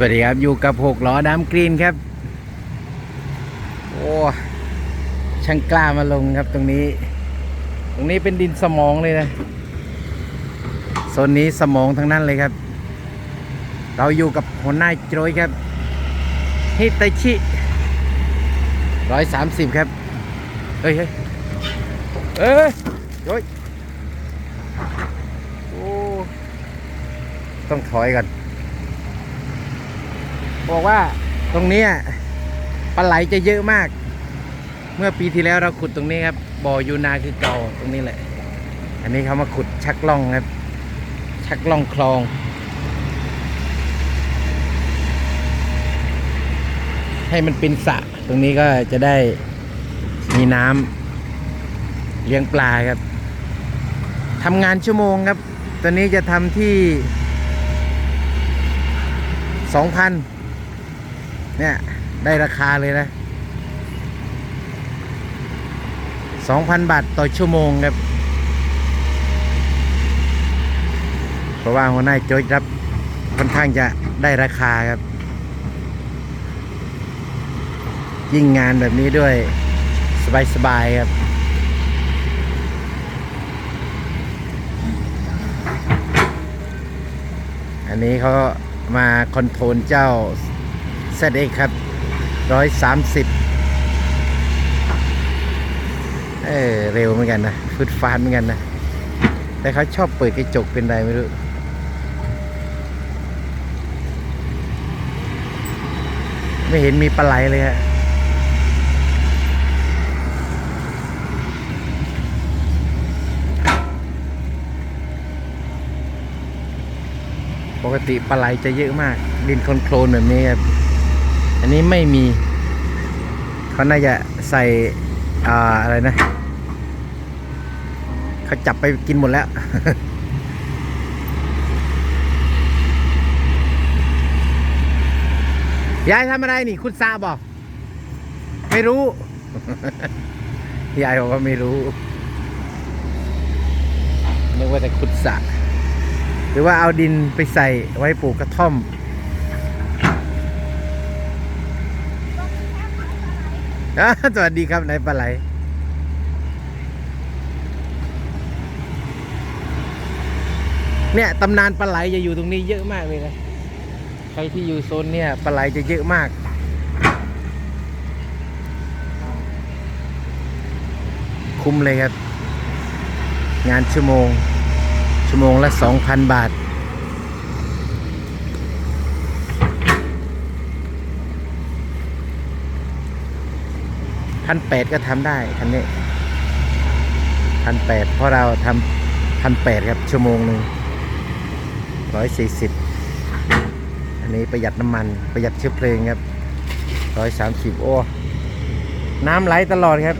สวัสดีครับ อยู่กับหกล้อดำกรีนครับ โอ้ช่างกล้ามาลงครับตรงนี้ ตรงนี้เป็นดินสมองเลยนะโซนนี้สมองทั้งนั้นเลยครับ เราอยู่กับหัวหน้าโจยครับฮิตาชิร้อยสามสิบครับ เฮ้ยเฮ้ยเอ้ยโจยโอ้ต้องถอยก่อน บอกว่าตรงนี้ปลาไหลจะเยอะมาก เมื่อปีที่แล้วเราขุดตรงนี้ครับบ่อยูนาคือเก่าตรงนี้แหละ อันนี้เขามาขุดชักล่องครับ ชักล่องคลองให้มันเป็นสระตรงนี้ก็จะได้มีน้ำเลี้ยงปลาครับทำงานชั่วโมงครับ ตอนนี้จะทำที่สองพัน เนี่ย ได้ราคาเลยนะสองพันบาทต่อชั่วโมงครับ เพราะว่าหัวหน้าโจยรับค่อนข้างจะได้ราคาครับ ยิ่งงานแบบนี้ด้วยสบายๆครับอันนี้เขามาคอนโทรลเจ้า ZX ครับร้อยสามสิบเออเร็วเหมือนกันนะฟืดฟานเหมือนกันนะ แต่เขาชอบเปิดกระจกเป็นไรไม่รู้ไม่เห็นมีปลาไหลเลยฮะปกติปลาไหลจะเยอะมาก ดินโคลนแบบนี้ครับ อันนี้ไม่มี เขาน่าจะใส่อ่าอะไรนะ เขาจับไปกินหมดแล้ว ยายทำอะไรนี่ คุณซาบอก ไม่รู้ ยายบอกว่าไม่รู้นึกว่าแต่ขุดสระหรือว่าเอาดินไปใส่ไว้ปลูกกระท่อม อ่า สวัสดีครับนายปลาไหลเนี่ยตำนานปลาไหลจะอยู่ตรงนี้เยอะมากเลยนะใครที่อยู่โซนเนี่ยปลาไหลจะเยอะมาก คุ้มเลยครับ งานชั่วโมง ชั่วโมงละสองพันบาท พันแปดก็ทำได้คันนี้พันแปดเพราะเราทำพันแปดครับชั่วโมงหนึ่งร้อยสี่สิบอันนี้ประหยัดน้ำมันประหยัดเชื้อเพลิงครับร้อยสามสิบโอ้น้ำไหลตลอดครับ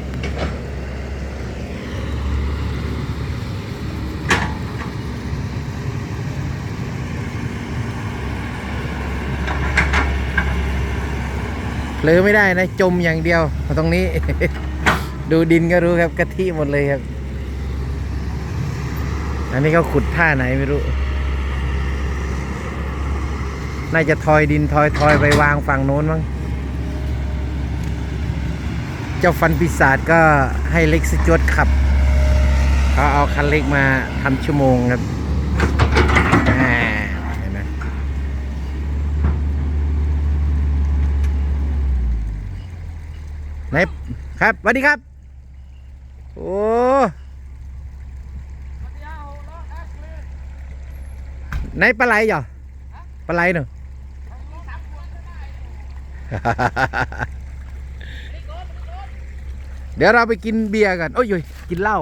เลอไม่ได้นะ จมอย่างเดียว ตรงนี้ ดูดินก็รู้ครับกะทิหมดเลยครับ อันนี้เขาขุดท่าไหนไม่รู้ น่าจะทอยดินทอยทอยไปวางฝั่งโน้นมั้งเจ้าฟันปีศาจก็ให้เล็กสจวดขับเขาเอาคันเล็กมาทำชั่วโมงครับอ่าเห็นไหม ไหนครับสวัสดีครับ โอ้ไหนปลาไหลเหรอปลาไหลเนอะเดี๋ยวเราไปกินเบียร์กัน โอ้ยโยกินเหล้า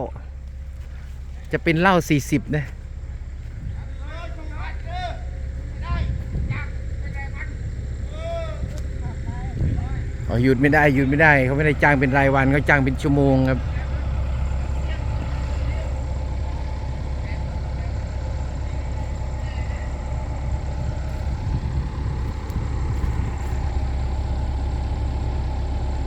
จะเป็นเหล้าสี่สิบนะ หยุดไม่ได้หยุดไม่ได้เขาไม่ได้จ้างเป็นรายวันเขาจ้างเป็นชั่วโมงครับ